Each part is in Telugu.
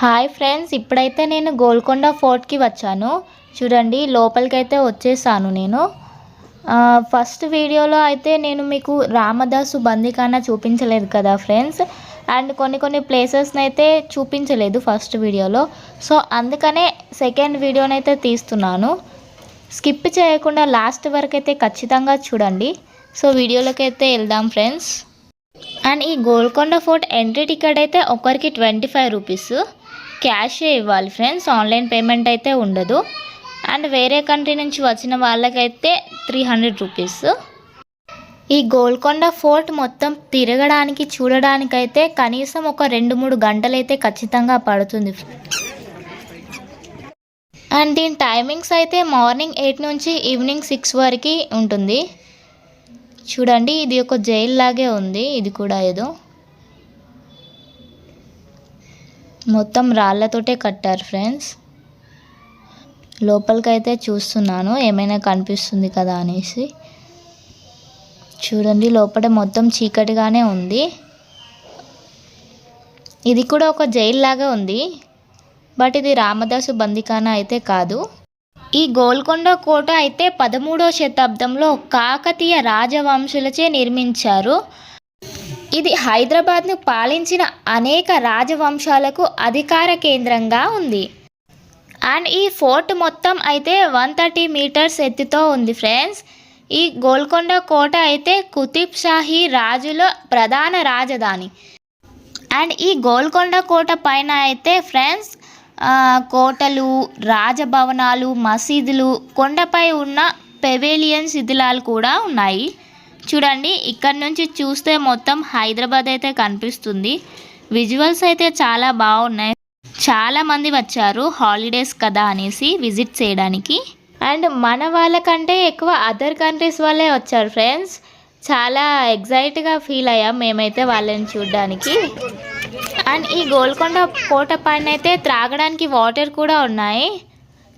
హాయ్ ఫ్రెండ్స్ ఇప్పుడైతే నేను గోల్కొండ ఫోర్ట్కి వచ్చాను. చూడండి లోపలికైతే వచ్చేసాను నేను. ఫస్ట్ వీడియోలో అయితే నేను మీకు రామదాసు బందీఖానా చూపించలేదు కదా ఫ్రెండ్స్. అండ్ కొన్ని కొన్ని ప్లేసెస్ని అయితే చూపించలేదు ఫస్ట్ వీడియోలో. సో అందుకనే సెకండ్ వీడియోనైతే తీస్తున్నాను. స్కిప్ చేయకుండా లాస్ట్ వరకు అయితే ఖచ్చితంగా చూడండి. సో వీడియోలోకి అయితే వెళ్దాం ఫ్రెండ్స్. అండ్ ఈ గోల్కొండ ఫోర్ట్ ఎంట్రీ టికెట్ అయితే ఒకరికి ట్వంటీ ఫైవ్ రూపీస్. క్యాషే ఇవ్వాలి ఫ్రెండ్స్. ఆన్లైన్ పేమెంట్ అయితే ఉండదు. అండ్ వేరే కంట్రీ నుంచి వచ్చిన వాళ్ళకైతే త్రీ హండ్రెడ్ రూపీస్. ఈ గోల్కొండ ఫోర్ట్ మొత్తం తిరగడానికి చూడడానికైతే కనీసం ఒక రెండు మూడు గంటలైతే ఖచ్చితంగా పడుతుంది అండ్ దీని టైమింగ్స్ అయితే మార్నింగ్ ఎయిట్ నుంచి ఈవినింగ్ సిక్స్ వరకు ఉంటుంది. చూడండి ఇది ఒక జైల్ లాగే ఉంది. ఇది కూడా ఏదో మొత్తం రాళ్ళతోటే కట్టారు ఫ్రెండ్స్. లోపలికైతే చూస్తున్నాను ఏమైనా కనిపిస్తుంది కదా అనేసి. చూడండి లోపల మొత్తం చీకటిగానే ఉంది. ఇది కూడా ఒక జైల్ లాగా ఉంది. బట్ ఇది రామదాసు బందికానా అయితే కాదు. ఈ గోల్కొండ కోట అయితే పదమూడవ శతాబ్దంలో కాకతీయ రాజవంశులచే నిర్మించారు. ఇది హైదరాబాద్ను పాలించిన అనేక రాజవంశాలకు అధికార కేంద్రంగా ఉంది. అండ్ ఈ ఫోర్ట్ మొత్తం అయితే వన్ థర్టీ మీటర్స్ ఎత్తుతో ఉంది ఫ్రెండ్స్. ఈ గోల్కొండ కోట అయితే కుతుబ్ షాహీ రాజుల ప్రధాన రాజధాని. అండ్ ఈ గోల్కొండ కోట పైన అయితే ఫ్రెండ్స్ కోటలు రాజభవనాలు మసీదులు కొండపై ఉన్న పెవేలియన్ శిథిలాలు కూడా ఉన్నాయి. చూడండి ఇక్కడ నుంచి చూస్తే మొత్తం హైదరాబాద్ అయితే కనిపిస్తుంది. విజువల్స్ అయితే చాలా బాగున్నాయి. చాలామంది వచ్చారు హాలిడేస్ కదా అనేసి విజిట్ చేయడానికి. అండ్ మన వాళ్ళకంటే ఎక్కువ అదర్ కంట్రీస్ వాళ్ళే వచ్చారు ఫ్రెండ్స్. చాలా ఎగ్జైట్గా ఫీల్ అయ్యాం మేమైతే వాళ్ళని చూడడానికి. అండ్ ఈ గోల్కొండ కోట పైన అయితే త్రాగడానికి వాటర్ కూడా ఉన్నాయి.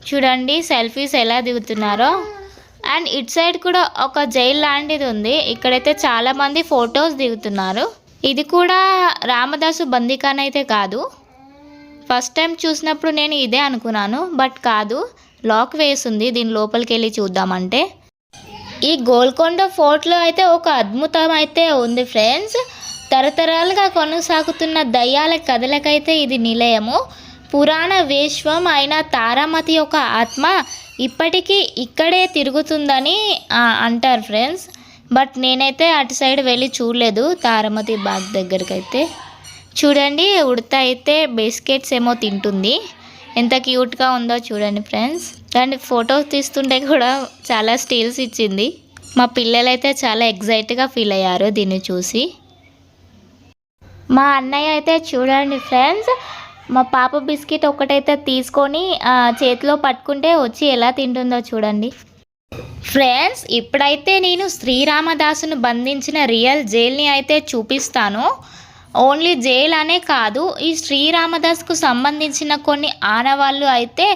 చూడండి సెల్ఫీస్ ఎలా దిగుతున్నారో. అండ్ ఇట్ సైడ్ కూడా ఒక జైల్ లాంటిది ఉంది. ఇక్కడైతే చాలా మంది ఫొటోస్ దిగుతున్నారు. ఇది కూడా రామదాసు బందికాన్ అయితే కాదు. ఫస్ట్ టైం చూసినప్పుడు నేను ఇదే అనుకున్నాను బట్ కాదు లాక్ వేసింది. దీని లోపలికి వెళ్ళి చూద్దామంటే. ఈ గోల్కొండ ఫోర్ట్లో అయితే ఒక అద్భుతం అయితే ఉంది ఫ్రెండ్స్. తరతరాలుగా కొనసాగుతున్న దయ్యాల కథలకైతే ఇది నిలయము. పురాణ విశ్వం అయిన తారామతి యొక్క ఆత్మ ఇప్పటికీ ఇక్కడే తిరుగుతుందని అంటారు ఫ్రెండ్స్. బట్ నేనైతే అటు సైడ్ వెళ్ళి చూడలేదు తారామతి బాగ్ దగ్గరికి అయితే చూడండి ఉడత అయితే బిస్కెట్స్ ఏమో తింటుంది. ఎంత క్యూట్గా ఉందో చూడండి ఫ్రెండ్స్. అండ్ ఫొటోస్ తీస్తుంటే కూడా చాలా స్టీల్స్ ఇచ్చింది. మా పిల్లలైతే చాలా ఎగ్జైట్గా ఫీల్ అయ్యారు దీన్ని చూసి. మా అన్నయ్య అయితే చూడండి ఫ్రెండ్స్ మా పాప బిస్కెట్ ఒకటైతే తీసుకొని చేతిలో పట్టుకుంటే వచ్చి ఎలా తింటుందో చూడండి. ఫ్రెండ్స్ ఇప్పుడైతే నేను శ్రీరామదాసును బంధించిన రియల్ జైల్ని అయితే చూపిస్తాను. ఓన్లీ జైల్ అనే కాదు ఈ శ్రీరామదాస్కు సంబంధించిన కొన్ని ఆనవాళ్ళు అయితే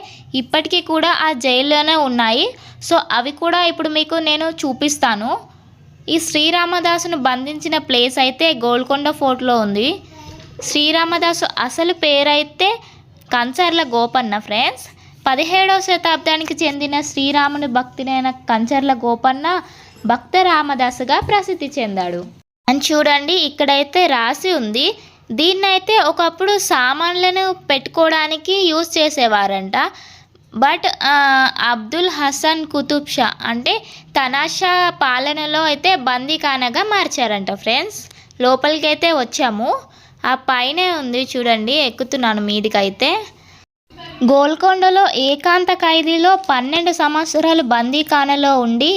ఇప్పటికీ కూడా ఆ జైల్లోనే ఉన్నాయి. సో అవి కూడా ఇప్పుడు మీకు నేను చూపిస్తాను. ఈ శ్రీరామదాసును బంధించిన ప్లేస్ అయితే గోల్కొండ ఫోర్ట్లో ఉంది. శ్రీరామదాసు అసలు పేరైతే కంచర్ల గోపన్న ఫ్రెండ్స్. పదిహేడవ శతాబ్దానికి చెందిన శ్రీరాముని భక్తుడైన కంచర్ల గోపన్న భక్త రామదాసుగా ప్రసిద్ధి చెందాడు. అని చూడండి ఇక్కడైతే రాసి ఉంది. దీన్నైతే ఒకప్పుడు సామాన్లను పెట్టుకోవడానికి యూజ్ చేసేవారంట. బట్ అబ్దుల్ హసన్ కుతుబ్ షా అంటే తనాషా పాలనలో అయితే బందీఖానగా మార్చారంట ఫ్రెండ్స్. లోపలికైతే వచ్చాము. ఆ పైనే ఉంది చూడండి ఎక్కుతున్నాను మీదికైతే. గోల్కొండలో ఏకాంత ఖైదీలో పన్నెండు సంవత్సరాలు బందీఖానలో ఉండి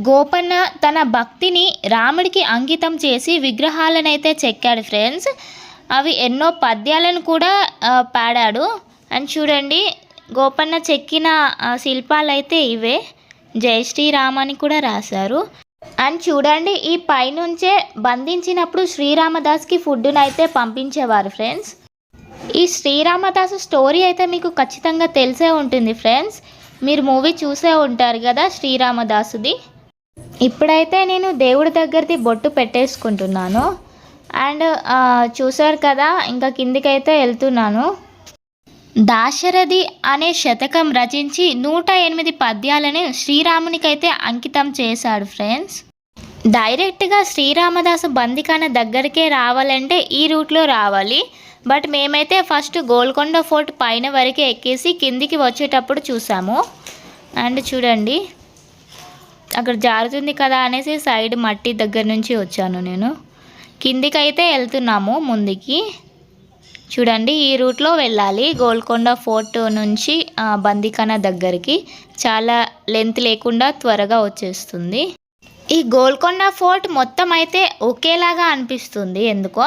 గోపన్న తన భక్తిని రాముడికి అంకితం చేసి విగ్రహాలనైతే చెక్కాడు ఫ్రెండ్స్. అవి ఎన్నో పద్యాలను కూడా పాడాడు. అండ్ చూడండి గోపన్న చెక్కిన ఆ, శిల్పాలైతే ఇవే. జై శ్రీరామ్ అని కూడా రాశారు. అండ్ చూడండి ఈ పైనుంచే బంధించినప్పుడు శ్రీరామదాస్కి ఫుడ్ను అయితే పంపించేవారు ఫ్రెండ్స్. ఈ శ్రీరామదాసు స్టోరీ అయితే మీకు ఖచ్చితంగా తెలిసే ఉంటుంది ఫ్రెండ్స్. మీరు మూవీ చూసే ఉంటారు కదా శ్రీరామదాసుది. ఇప్పుడైతే నేను దేవుడి దగ్గరది బొట్టు పెట్టేసుకుంటున్నాను. అండ్ చూసారు కదా ఇంకా కిందికైతే వెళ్తున్నాను. దాశరథి అనే శతకం రచించి నూట ఎనిమిది పద్యాలను శ్రీరామునికైతే అంకితం చేశాడు ఫ్రెండ్స్. డైరెక్ట్గా శ్రీరామదాసు బందికాన దగ్గరికే రావాలంటే ఈ రూట్లో రావాలి. బట్ మేమైతే ఫస్ట్ గోల్కొండ ఫోర్ట్ పైన వరకే ఎక్కేసి కిందికి వచ్చేటప్పుడు చూసాము. అండ్ చూడండి అక్కడ జారుతుంది కదా అనేసి సైడ్ మట్టి దగ్గర నుంచి వచ్చాను నేను. కిందికైతే వెళ్తున్నాము ముందుకి. చూడండి ఈ రూట్లో వెళ్ళాలి. గోల్కొండ ఫోర్ట్ నుంచి బందికాన దగ్గరికి. చాలా లెంత్ లేకుండా త్వరగా వచ్చేస్తుంది. ఈ గోల్కొండ ఫోర్ట్ మొత్తం అయితే ఒకేలాగా అనిపిస్తుంది. ఎందుకో?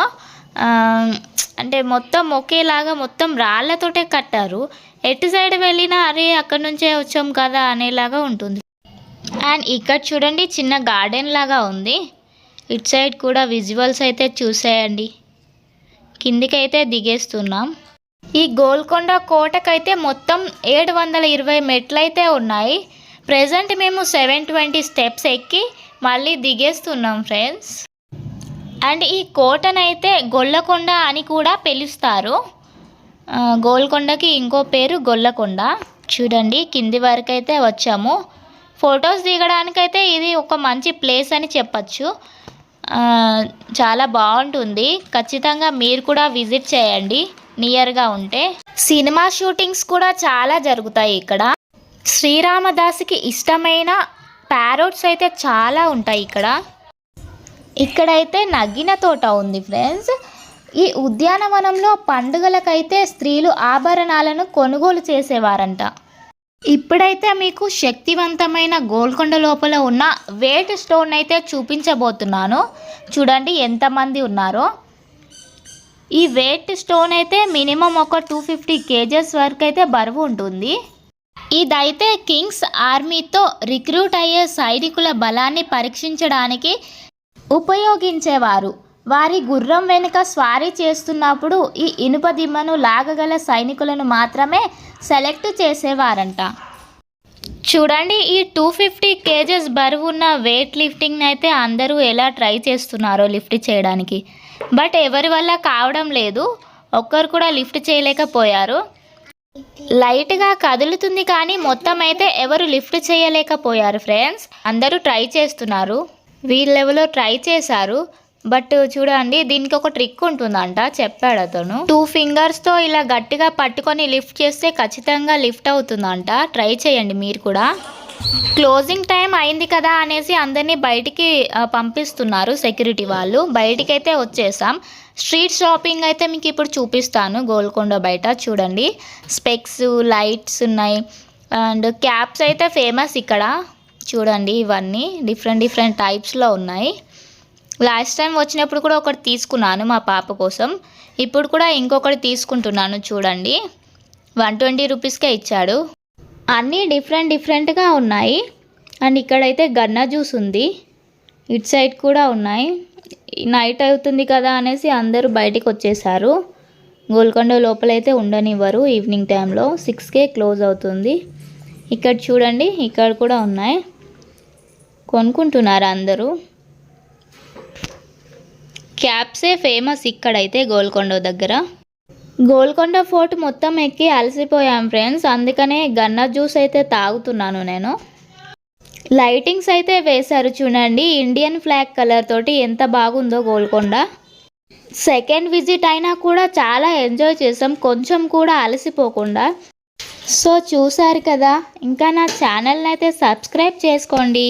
అంటే మొత్తం ఒకేలాగా మొత్తం రాళ్ళతోటే కట్టారు. ఎటు సైడ్ వెళ్ళినా అరే అక్కడ నుంచే వచ్చాం కదా అనేలాగా ఉంటుంది. అండ్ ఇక్కడ చూడండి చిన్న గార్డెన్ లాగా ఉంది. ఇటు సైడ్ కూడా విజువల్స్ అయితే చూసేయండి. కిందికైతే దిగేస్తున్నాం. ఈ గోల్కొండ కోటకైతే మొత్తం ఏడు వందల ఇరవై మెట్లయితే ఉన్నాయి. ప్రజెంట్ మేము సెవెన్ ట్వంటీ స్టెప్స్ ఎక్కి మళ్ళీ దిగేస్తున్నాం ఫ్రెండ్స్. అండ్ ఈ కోటనైతే గొల్లకొండ అని కూడా పిలుస్తారు. గోల్కొండకి ఇంకో పేరు గొల్లకొండ. చూడండి కింది వరకు అయితే వచ్చాము. ఫొటోస్ దిగడానికైతే ఇది ఒక మంచి ప్లేస్ అని చెప్పచ్చు. చాలా బాగుంటుంది. ఖచ్చితంగా మీరు కూడా విజిట్ చేయండి నియర్గా ఉంటే. సినిమా షూటింగ్స్ కూడా చాలా జరుగుతాయి ఇక్కడ. శ్రీరామదాసుకి ఇష్టమైన ప్యారోట్స్ అయితే చాలా ఉంటాయి ఇక్కడ. ఇక్కడైతే నగ్గిన తోట ఉంది ఫ్రెండ్స్. ఈ ఉద్యానవనంలో పండుగలకైతే స్త్రీలు ఆభరణాలను కొనుగోలు చేసేవారంట. ఇప్పుడైతే మీకు శక్తివంతమైన గోల్కొండ లోపల ఉన్న వేట్ స్టోన్ అయితే చూపించబోతున్నాను. చూడండి ఎంతమంది ఉన్నారో. ఈ వెయిట్ స్టోన్ అయితే మినిమం ఒక టూ ఫిఫ్టీ కేజెస్ వరకు అయితే బరువు ఉంటుంది. ఇదైతే కింగ్స్ ఆర్మీతో రిక్రూట్ అయ్యే సైనికుల బలాన్ని పరీక్షించడానికి ఉపయోగించేవారు. వారి గుర్రం వెనుక స్వారీ చేస్తున్నప్పుడు ఈ ఇనుప దిమ్మను లాగగల సైనికులను మాత్రమే సెలెక్ట్ చేసేవారంట. చూడండి ఈ టూ ఫిఫ్టీ కేజెస్ బరువు ఉన్న వెయిట్ లిఫ్టింగ్ అయితే అందరూ ఎలా ట్రై చేస్తున్నారో లిఫ్ట్ చేయడానికి. బట్ ఎవరి వల్ల కావడం లేదు. ఒక్కరు కూడా లిఫ్ట్ చేయలేకపోయారు. లైట్గా కదులుతుంది కానీ మొత్తం అయితే ఎవరు లిఫ్ట్ చేయలేకపోయారు ఫ్రెండ్స్. అందరూ ట్రై చేస్తున్నారు. వీళ్ళెవరో ట్రై చేశారు. బట్ చూడండి దీనికి ఒక ట్రిక్ ఉంటుందంట చెప్పాడు అతను. టూ ఫింగర్స్తో ఇలా గట్టిగా పట్టుకొని లిఫ్ట్ చేస్తే ఖచ్చితంగా లిఫ్ట్ అవుతుందంట. ట్రై చేయండి మీరు కూడా. క్లోజింగ్ టైం అయింది కదా అనేసి అందరినీ బయటికి పంపిస్తున్నారు సెక్యూరిటీ వాళ్ళు. బయటికి అయితే వచ్చేసాం. స్ట్రీట్ షాపింగ్ అయితే మీకు ఇప్పుడు చూపిస్తాను. గోల్కొండ బయట చూడండి. స్పెక్స్ లైట్స్ ఉన్నాయి. అండ్ క్యాప్స్ అయితే ఫేమస్ ఇక్కడ. చూడండి ఇవన్నీ. డిఫరెంట్ డిఫరెంట్ టైప్స్లో ఉన్నాయి. లాస్ట్ టైం వచ్చినప్పుడు కూడా ఒకటి తీసుకున్నాను మా పాప కోసం. ఇప్పుడు కూడా ఇంకొకటి తీసుకుంటున్నాను చూడండి. వన్ ట్వంటీ రూపీస్కే ఇచ్చాడు. అన్నీ డిఫరెంట్ డిఫరెంట్గా ఉన్నాయి. అండ్ ఇక్కడైతే గన్నా జ్యూస్ ఉంది. ఇటు సైడ్ కూడా ఉన్నాయి. నైట్ అవుతుంది కదా అనేసి అందరూ బయటికి వచ్చేసారు. గోల్కొండ లోపలైతే ఉండనివ్వరు ఈవినింగ్ టైంలో. సిక్స్కే క్లోజ్ అవుతుంది. ఇక్కడ చూడండి ఇక్కడ కూడా ఉన్నాయి. కొనుక్కుంటున్నారు అందరూ. క్యాబ్సే ఫేమస్ ఇక్కడైతే గోల్కొండ దగ్గర. గోల్కొండ ఫోర్ట్ మొత్తం ఎక్కి అలసిపోయాం ఫ్రెండ్స్. అందుకనే గన్న జ్యూస్ అయితే తాగుతున్నాను నేను. లైటింగ్స్ అయితే వేశారు చూడండి. ఇండియన్ ఫ్లాగ్ కలర్ తోటి ఎంత బాగుందో గోల్కొండ. సెకండ్ విజిట్ అయినా కూడా చాలా ఎంజాయ్ చేసాం కొంచెం కూడా అలసిపోకుండా. సో చూసారు కదా. ఇంకా నా ఛానల్ని అయితే సబ్స్క్రైబ్ చేసుకోండి.